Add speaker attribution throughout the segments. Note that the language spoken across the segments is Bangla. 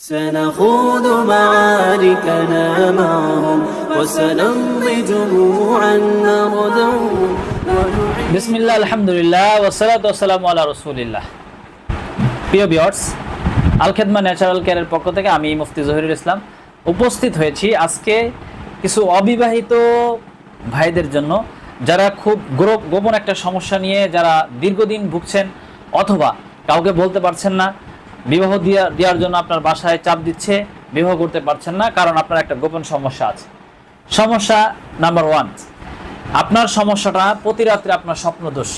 Speaker 1: سنخوض معاركنا معهم وسنمضي جموعا نردعهم ونعيد
Speaker 2: বিসমিল্লাহ আলহামদুলিল্লাহ ওসালাত ওসালাম আল্লাহ রসুলিল্লাহ প্রিয় বিয়ার্স আল খেদমা ন্যাচারাল কেয়ারের পক্ষ থেকে আমি মুফতি জহিরুল ইসলাম উপস্থিত হয়েছি আজকে কিছু অবিবাহিত ভাইদের জন্য যারা খুব গ্রো- গোপন একটা সমস্যা নিয়ে যারা দীর্ঘদিন ভুগছেন অথবা কাউকে বলতে পারছেন না বিবাহ দিয়া দেওয়ার জন্য আপনার বাসায় চাপ দিচ্ছে, বিবাহ করতে পারছেন না, কারণ আপনার একটা গোপন সমস্যা আছে। সমস্যা নাম্বার ওয়ান, আপনার সমস্যাটা প্রতি রাত্রে আপনার স্বপ্ন দোষ।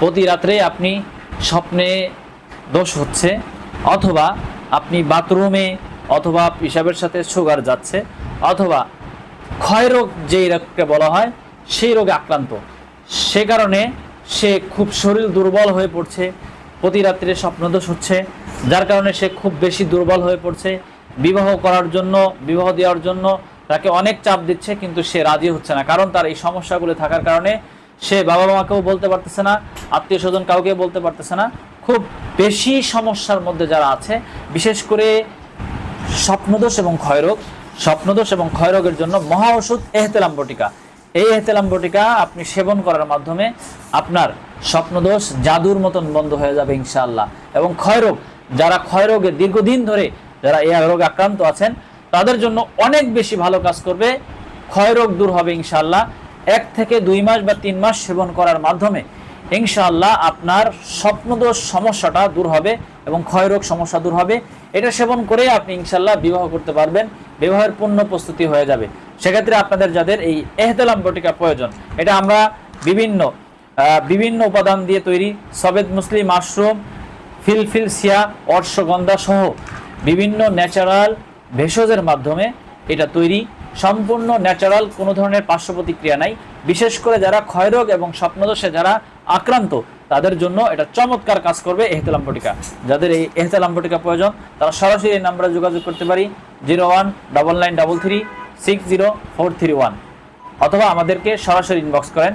Speaker 2: প্রতি রাত্রে আপনি স্বপ্নে দোষ হচ্ছে, অথবা আপনি বাথরুমে অথবা পিসাবের সাথে সুগার যাচ্ছে, অথবা ক্ষয় রোগ যেই রোগকে বলা হয়, সেই রোগে আক্রান্ত। সে কারণে সে খুব শরীর দুর্বল হয়ে পড়ছে প্রতি রাত্রে স্বপ্নদোষ হচ্ছে, যার কারণে সে খুব বেশি দুর্বল হয়ে পড়ছে। বিবাহ করার জন্য, বিবাহ দেওয়ার জন্য তাকে অনেক চাপ দিচ্ছে, কিন্তু সে রাজি হচ্ছে না। কারণ তার এই সমস্যাগুলো থাকার কারণে সে বাবা মাকেও বলতে পারতেছে না আত্মীয় স্বজন কাউকে বলতে পারতেছে না। খুব বেশি সমস্যার মধ্যে যারা আছে, বিশেষ করে স্বপ্নদোষ এবং ক্ষয়রোগ। স্বপ্নদোষ এবং ক্ষয়রোগের জন্য মহা ওষুধ এহতেলাম বটিকা। এই এহতেলাম বটিকা আপনি সেবন করার মাধ্যমে আপনার স্বপ্নদোষ জাদুর মতন বন্ধ হয়ে যাবে ইনশাআল্লাহ। এবং ক্ষয়রোগ, যারা ক্ষয়রোগে দীর্ঘদিন ধরে যারা এই রোগে আক্রান্ত আছেন, তাদের জন্য অনেক বেশি ভালো কাজ করবে। ক্ষয়রোগ দূর হবে ইনশাআল্লাহ। এক থেকে দুই মাস বা তিন মাস সেবন করার মাধ্যমে ইনশাআল্লাহ আপনার স্বপ্নদোষ সমস্যাটা দূর হবে এবং ক্ষয়রোগ সমস্যা দূর হবে। এটা সেবন করে আপনি ইনশাআল্লাহ বিবাহ করতে পারবেন। বিবাহের পূর্ণ প্রস্তুতি হয়ে যাবে। সেক্ষেত্রে আপনাদের যাদের এই এহতেলাম বটিকা প্রয়োজন, এটা আমরা বিভিন্ন বিভিন্ন উপাদান দিয়ে তৈরি সবেদ মুসলিম মাশরুম ফিলফিলসিয়া অর্শগন্ধা সহ বিভিন্ন ন্যাচারাল ভেষজের মাধ্যমে এটা তৈরি। সম্পূর্ণ ন্যাচারাল, কোনো ধরনের পার্শ্ব প্রতিক্রিয়া নাই। বিশেষ করে যারা ক্ষয়রোগ এবং স্বপ্নদোষে যারা আক্রান্ত, তাদের জন্য এটা চমৎকার কাজ করবে এহতেলাম যাদের এই এহতেলাম প্রয়োজন, তারা সরাসরি এই নাম্বারে যোগাযোগ করতে পারি, zero one double nine double three six zero four three one. অথবা আমাদেরকে সরাসরি ইনবক্স করেন।